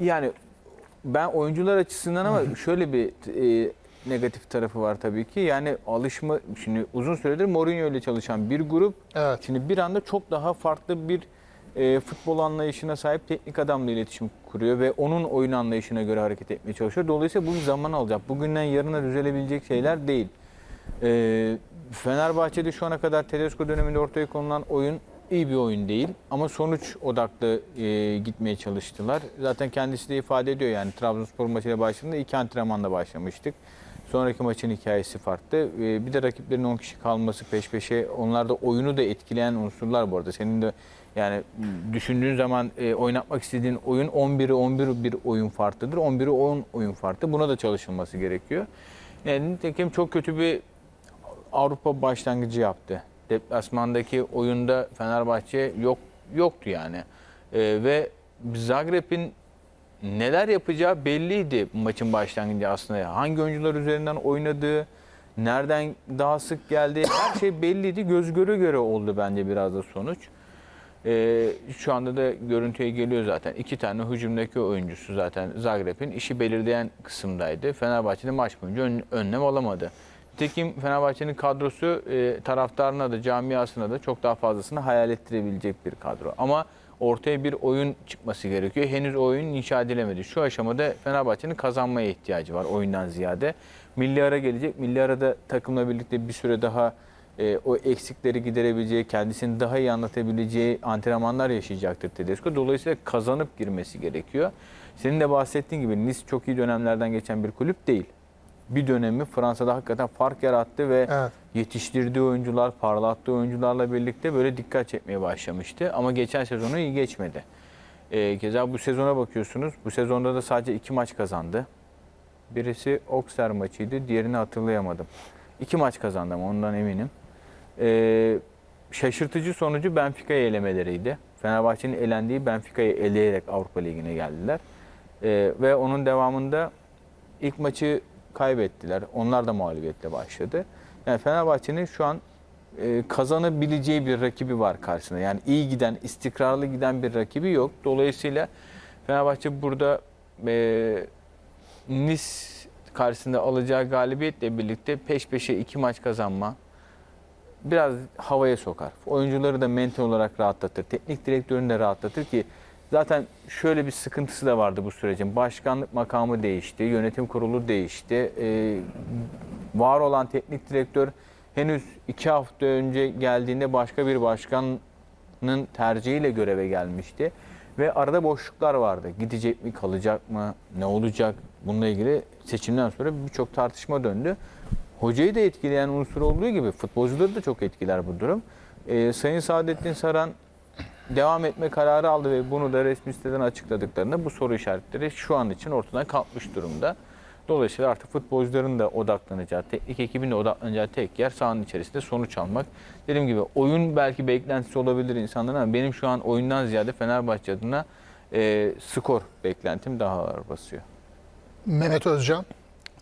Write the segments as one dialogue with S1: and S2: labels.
S1: Yani ben oyuncular açısından ama şöyle bir e, negatif tarafı var tabii ki. Yani alışma şimdi uzun süredir Mourinho ile çalışan bir grup
S2: Evet.
S1: şimdi bir anda çok daha farklı bir e, futbol anlayışına sahip teknik adamla iletişim kuruyor ve onun oyun anlayışına göre hareket etmeye çalışıyor. Dolayısıyla bu bir zaman alacak. Bugünden yarına düzelebilecek şeyler değil. E, Fenerbahçe'de şu ana kadar Tedesco döneminde ortaya konulan oyun iyi bir oyun değil ama sonuç odaklı e, gitmeye çalıştılar. Zaten kendisi de ifade ediyor yani Trabzonspor maçıyla başladığında iki antrenmanla başlamıştık. Sonraki maçın hikayesi farklı. E, bir de rakiplerin 10 kişi kalması peş peşe onlar da oyunu da etkileyen unsurlar bu arada. Senin de yani düşündüğün zaman e, oynatmak istediğin oyun 11'i 11 bir oyun farklıdır. 11'i 10 oyun farklı. Buna da çalışılması gerekiyor. Yani nitekim çok kötü bir Avrupa başlangıcı yaptı. Deplasmandaki oyunda Fenerbahçe yok yoktu yani. Ee, ve Zagreb'in neler yapacağı belliydi maçın başlangıcı aslında. Hangi oyuncular üzerinden oynadığı, nereden daha sık geldi her şey belliydi. Göz göre göre oldu bence biraz da sonuç. Ee, şu anda da görüntüye geliyor zaten. İki tane hücumdaki oyuncusu zaten Zagreb'in işi belirleyen kısımdaydı. Fenerbahçe'de maç boyunca ön- önlem alamadı. Nitekim Fenerbahçe'nin kadrosu e, taraftarına da camiasına da çok daha fazlasını hayal ettirebilecek bir kadro. Ama ortaya bir oyun çıkması gerekiyor. Henüz oyun inşa edilemedi. Şu aşamada Fenerbahçe'nin kazanmaya ihtiyacı var oyundan ziyade. Milli ara gelecek. Milli arada takımla birlikte bir süre daha e, o eksikleri giderebileceği, kendisini daha iyi anlatabileceği antrenmanlar yaşayacaktır Tedesco. Dolayısıyla kazanıp girmesi gerekiyor. Senin de bahsettiğin gibi Nice çok iyi dönemlerden geçen bir kulüp değil. Bir dönemi Fransa'da hakikaten fark yarattı ve
S2: Evet.
S1: yetiştirdiği oyuncular, parlattığı oyuncularla birlikte böyle dikkat çekmeye başlamıştı. Ama geçen sezonu iyi geçmedi. E, keza bu sezona bakıyorsunuz. Bu sezonda da sadece iki maç kazandı. Birisi Auxerre maçıydı, diğerini hatırlayamadım. İki maç kazandı ama ondan eminim. Ee, şaşırtıcı sonucu Benfica'yı elemeleriydi. Fenerbahçe'nin elendiği Benfica'yı eleyerek Avrupa Ligi'ne geldiler. Ee, ve onun devamında ilk maçı kaybettiler. Onlar da mağlubiyetle başladı. Yani Fenerbahçe'nin şu an e, kazanabileceği bir rakibi var karşısında. Yani iyi giden, istikrarlı giden bir rakibi yok. Dolayısıyla Fenerbahçe burada e, Nice karşısında alacağı galibiyetle birlikte peş peşe iki maç kazanma biraz havaya sokar. Oyuncuları da mental olarak rahatlatır. Teknik direktörünü de rahatlatır ki zaten şöyle bir sıkıntısı da vardı bu sürecin. Başkanlık makamı değişti, yönetim kurulu değişti. Ee, var olan teknik direktör henüz iki hafta önce geldiğinde başka bir başkanın tercihiyle göreve gelmişti. Ve arada boşluklar vardı. Gidecek mi, kalacak mı, ne olacak? Bununla ilgili seçimden sonra birçok tartışma döndü. Hocayı da etkileyen unsur olduğu gibi futbolcuları da çok etkiler bu durum. Ee, Sayın Saadettin Saran devam etme kararı aldı ve bunu da resmi siteden açıkladıklarında bu soru işaretleri şu an için ortadan kalkmış durumda. Dolayısıyla artık futbolcuların da odaklanacağı, teknik ekibin de odaklanacağı tek yer sahanın içerisinde sonuç almak. Dediğim gibi oyun belki beklentisi olabilir insanların ama benim şu an oyundan ziyade Fenerbahçe adına e, skor beklentim daha ağır basıyor.
S2: Mehmet Özcan.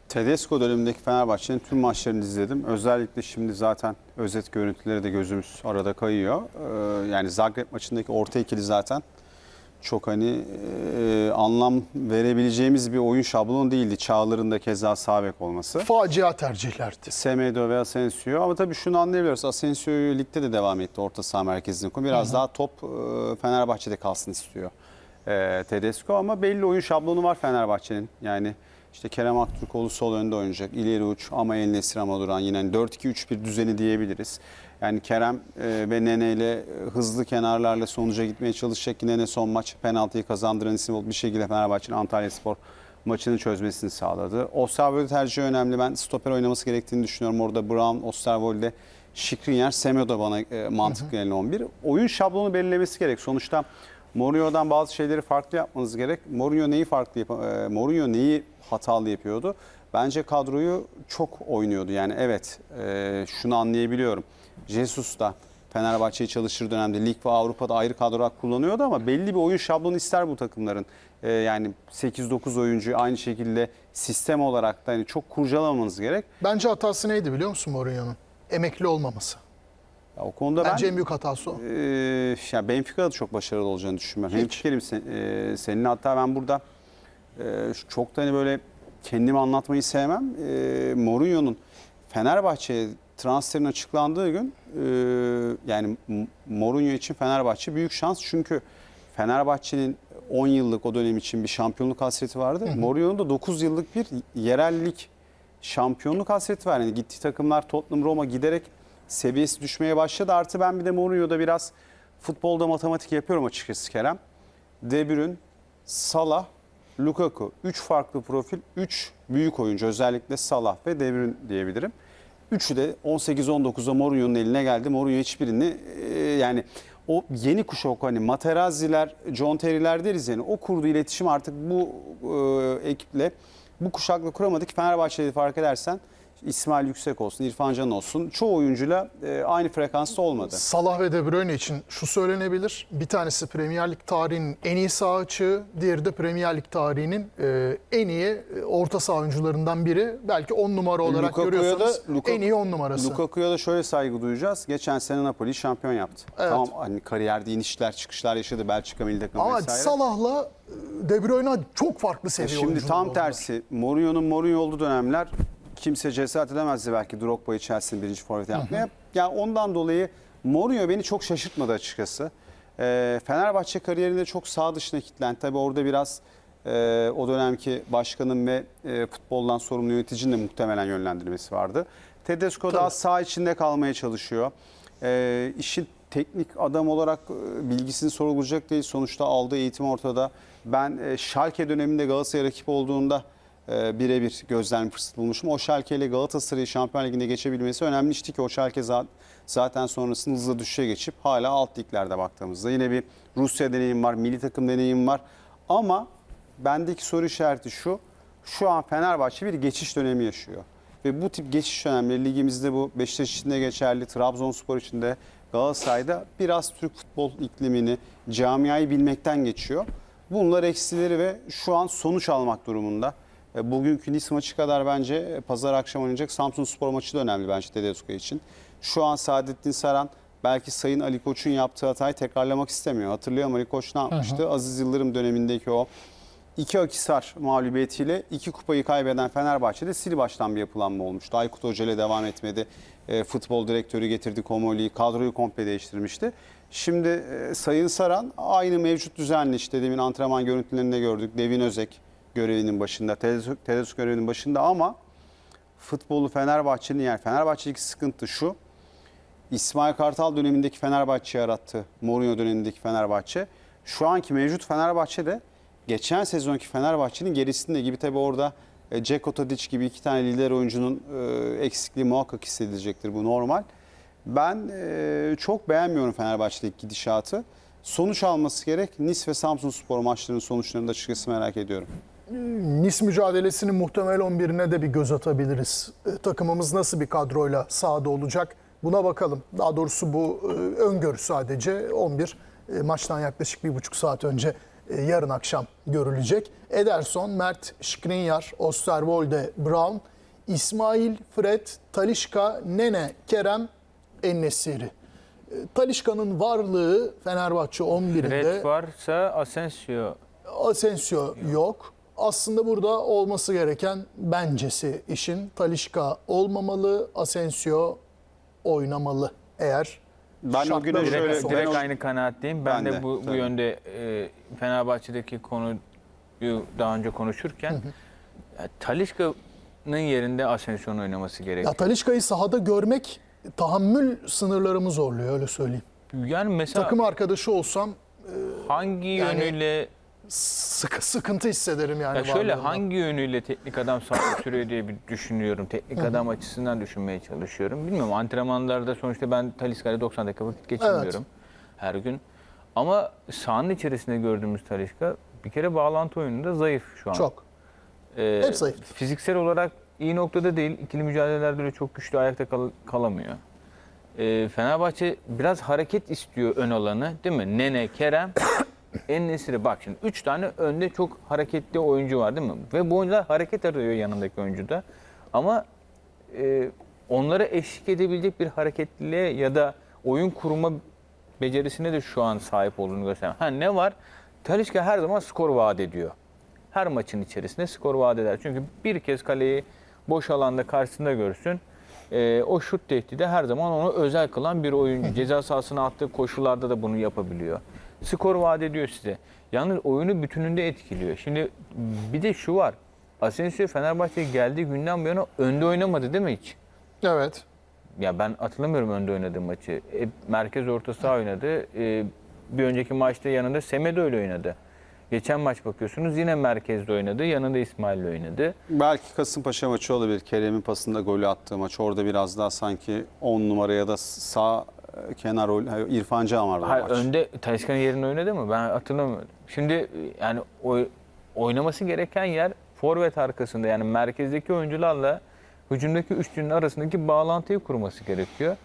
S3: Tedesco dönemindeki Fenerbahçe'nin tüm maçlarını izledim. Özellikle şimdi zaten özet görüntüleri de gözümüz arada kayıyor. Ee, yani Zagreb maçındaki orta ikili zaten çok hani e, anlam verebileceğimiz bir oyun şablonu değildi. Çağlar'ın da keza sağ bek olması.
S2: Facia tercihlerdi.
S3: Semedo ve Asensio ama tabii şunu anlayabiliyoruz. Asensio'yu ligde de devam etti orta saha merkezinde. Biraz daha top e, Fenerbahçe'de kalsın istiyor e, Tedesco ama belli oyun şablonu var Fenerbahçe'nin. Yani işte Kerem Aktürkoğlu sol önde oynayacak. İleri uç ama El Nesir ama duran yine 4-2-3-1 düzeni diyebiliriz. Yani Kerem e, ve Nene ile e, hızlı kenarlarla sonuca gitmeye çalışacak Nene son maç penaltıyı kazandıran isim oldu. Bir şekilde Fenerbahçe'nin Antalya Spor maçını çözmesini sağladı. Osterwolde tercihi önemli. Ben stoper oynaması gerektiğini düşünüyorum. Orada Brown, Osterwolde, Skriniar, Semio da bana e, mantıklı yani 11. Oyun şablonu belirlemesi gerek. Sonuçta Mourinho'dan bazı şeyleri farklı yapmanız gerek. Mourinho neyi farklı yap e, Mourinho neyi hatalı yapıyordu? Bence kadroyu çok oynuyordu. Yani evet e, şunu anlayabiliyorum. Jesus da Fenerbahçe'yi çalışır dönemde lig ve Avrupa'da ayrı kadrolar kullanıyordu ama belli bir oyun şablonu ister bu takımların. E, yani 8-9 oyuncuyu aynı şekilde sistem olarak da hani çok kurcalamanız gerek.
S2: Bence hatası neydi biliyor musun Mourinho'nun? Emekli olmaması.
S3: Ya o konuda
S2: Bence
S3: ben
S2: en büyük hatası o.
S3: Ee, ya Benfica'da da çok başarılı olacağını düşünmüyorum. Hem fikrim sen, e, senin hatta ben burada e, çok da hani böyle kendimi anlatmayı sevmem. E, Mourinho'nun Fenerbahçe'ye transferin açıklandığı gün e, yani Mourinho için Fenerbahçe büyük şans. Çünkü Fenerbahçe'nin 10 yıllık o dönem için bir şampiyonluk hasreti vardı. Mourinho'nun da 9 yıllık bir yerellik şampiyonluk hasreti var. Yani gittiği takımlar Tottenham, Roma giderek seviyesi düşmeye başladı. Artı ben bir de Mourinho'da biraz futbolda matematik yapıyorum açıkçası Kerem. De Bruyne, Salah, Lukaku. 3 farklı profil, 3 büyük oyuncu. Özellikle Salah ve De Bruyne diyebilirim. Üçü de 18-19'da Mourinho'nun eline geldi. Mourinho hiçbirini e, yani o yeni kuşak hani Materazzi'ler, John Terry'ler deriz yani o kurduğu iletişim artık bu e, ekiple bu kuşakla kuramadı ki Fenerbahçe'de fark edersen İsmail Yüksek olsun, İrfan Can olsun çoğu oyuncuyla e, aynı frekansta olmadı.
S2: Salah ve De Bruyne için şu söylenebilir. Bir tanesi Premier Lig tarihinin en iyi sağ açığı, diğeri de Premier Lig tarihinin e, en iyi e, orta saha oyuncularından biri. Belki 10 numara olarak
S3: Lukaku'ya
S2: görüyorsanız
S3: Lukaku-
S2: en iyi 10 numarası.
S3: Lukaku'ya da şöyle saygı duyacağız. Geçen sene Napoli şampiyon yaptı.
S2: Evet.
S3: Tamam hani kariyerde inişler çıkışlar yaşadı Belçika milli takımı
S2: Ama
S3: vesaire.
S2: Salah'la e, De Bruyne çok farklı seviye
S3: Şimdi
S2: oyuncular
S3: tam tersi Mourinho'nun Mourinho olduğu dönemler kimse cesaret edemezdi belki Drogba'yı Chelsea'nin birinci forvet yapmaya. Yani ondan dolayı Mourinho beni çok şaşırtmadı açıkçası. Ee, Fenerbahçe kariyerinde çok sağ dışına kilitlendi. Tabii orada biraz e, o dönemki başkanın ve e, futboldan sorumlu yöneticinin de muhtemelen yönlendirmesi vardı. Tedesco daha sağ içinde kalmaya çalışıyor. Ee, işin teknik adam olarak e, bilgisini sorulacak değil. Sonuçta aldığı eğitim ortada. Ben e, Schalke döneminde Galatasaray rakip olduğunda e, birebir gözlem fırsatı bulmuşum. O Schalke ile Galatasaray'ı Şampiyon Ligi'nde geçebilmesi önemli işti ki o Schalke za- zaten sonrasında hızla düşüşe geçip hala alt liglerde baktığımızda yine bir Rusya deneyim var, milli takım deneyim var. Ama bendeki soru işareti şu. Şu an Fenerbahçe bir geçiş dönemi yaşıyor. Ve bu tip geçiş dönemleri ligimizde bu Beşiktaş için de geçerli, Trabzonspor için de Galatasaray'da biraz Türk futbol iklimini, camiayı bilmekten geçiyor. Bunlar eksileri ve şu an sonuç almak durumunda. E, Bugünkü Nice maçı kadar bence e, pazar akşam oynayacak Samsun Spor maçı da önemli bence Tedesco için. Şu an Saadettin Saran belki Sayın Ali Koç'un yaptığı hatayı tekrarlamak istemiyor. Hatırlıyorum Ali Koç ne yapmıştı? Aziz Yıldırım dönemindeki o İki Akisar mağlubiyetiyle iki kupayı kaybeden Fenerbahçe'de sil baştan bir yapılanma olmuştu. Aykut Hoca ile devam etmedi. E, futbol direktörü getirdi Komoli'yi, kadroyu komple değiştirmişti. Şimdi e, Sayın Saran aynı mevcut düzenli işte demin antrenman görüntülerinde gördük. Devin Özek görevinin başında, Tedesco, görevinin başında ama futbolu Fenerbahçe'nin yani Fenerbahçe'deki sıkıntı şu. İsmail Kartal dönemindeki Fenerbahçe yarattı. Mourinho dönemindeki Fenerbahçe. Şu anki mevcut Fenerbahçe'de geçen sezonki Fenerbahçe'nin gerisinde gibi tabii orada e, Ceko Tadic gibi iki tane lider oyuncunun e, eksikliği muhakkak hissedilecektir. Bu normal. Ben e, çok beğenmiyorum Fenerbahçe'deki gidişatı. Sonuç alması gerek. Nice ve Samsun Spor maçlarının sonuçlarını da açıkçası merak ediyorum.
S2: Nice mücadelesinin muhtemel 11'ine de bir göz atabiliriz. E, takımımız nasıl bir kadroyla sahada olacak? Buna bakalım. Daha doğrusu bu e, öngörü sadece 11 e, maçtan yaklaşık bir buçuk saat önce yarın akşam görülecek. Ederson, Mert, Skriniar, Osterwolde, Brown, İsmail, Fred, Talişka, Nene, Kerem, Ennesiri. Talişka'nın varlığı Fenerbahçe 11'inde
S1: Red varsa Asensio
S2: Asensio yok. Aslında burada olması gereken bencesi işin Talişka olmamalı, Asensio oynamalı eğer
S3: Ben o güne
S2: uygun
S3: şöyle-
S1: direkt,
S2: olsa.
S1: direkt
S3: ben o-
S1: aynı kanaatteyim. Ben,
S3: Ben
S1: de,
S3: de,
S1: bu, bu yönde e, Fenerbahçe'deki konuyu daha önce konuşurken ya, Talisca'nın yerinde Asensio'nun oynaması
S2: Ya
S1: gerekiyor.
S2: Talişka'yı sahada görmek tahammül sınırlarımı zorluyor öyle söyleyeyim.
S1: Yani mesela
S2: Takım arkadaşı olsam
S1: hangi
S2: yani
S1: yönüyle
S2: sıkı sıkıntı hissederim yani.
S1: ya şöyle hangi yönüyle teknik adam sahada sürüyor diye bir düşünüyorum. Teknik adam açısından düşünmeye çalışıyorum. Bilmiyorum antrenmanlarda sonuçta ben Talisca'yla 90 dakika vakit geçirmiyorum her gün. Ama sahanın içerisinde gördüğümüz Talisca bir kere bağlantı oyununda zayıf şu an.
S2: çok.
S1: Ee,
S2: Hep zayıf.
S1: Fiziksel olarak iyi noktada değil. İkili mücadelelerde öyle çok güçlü ayakta kal- kalamıyor. Ee, Fenerbahçe biraz hareket istiyor ön alanı değil mi? Nene, Kerem, En-Nesyri. Bak şimdi 3 tane önde çok hareketli oyuncu var değil mi? Ve bu oyuncular hareket arıyor yanındaki oyuncuda. Ama e, onlara eşlik edebilecek bir hareketliliğe ya da oyun kurma becerisine de şu an sahip olduğunu gösteriyor. Ha ne var? Talisca her zaman skor vaat ediyor. her maçın içerisinde skor vaat eder. Çünkü bir kez kaleyi boş alanda karşısında görsün. e, o şut tehdidi her zaman onu özel kılan bir oyuncu. Ceza sahasına attığı koşularda da bunu yapabiliyor. Skor vaat ediyor size. Yalnız oyunu bütününde etkiliyor. Şimdi bir de şu var. Asensio Fenerbahçe'ye geldiği günden bu yana önde oynamadı değil mi hiç?
S2: Evet.
S1: Ya ben hatırlamıyorum önde oynadığı maçı. Hep merkez orta saha oynadı. Ee, bir önceki maçta yanında Semedo ile oynadı. Geçen maç bakıyorsunuz yine merkezde oynadı. Yanında İsmail oynadı.
S3: Belki Kasımpaşa maçı olabilir. Kerem'in pasında golü attığı maç. Orada biraz daha sanki 10 numara ya da sağ e, kenar rol. İrfan Can vardı
S1: Hayır,
S3: maç.
S1: önde Talisca'nın yerine oynadı mı? Ben hatırlamıyorum. Şimdi yani oy- oynaması gereken yer forvet arkasında yani merkezdeki oyuncularla hücumdaki üçlünün arasındaki bağlantıyı kurması gerekiyor.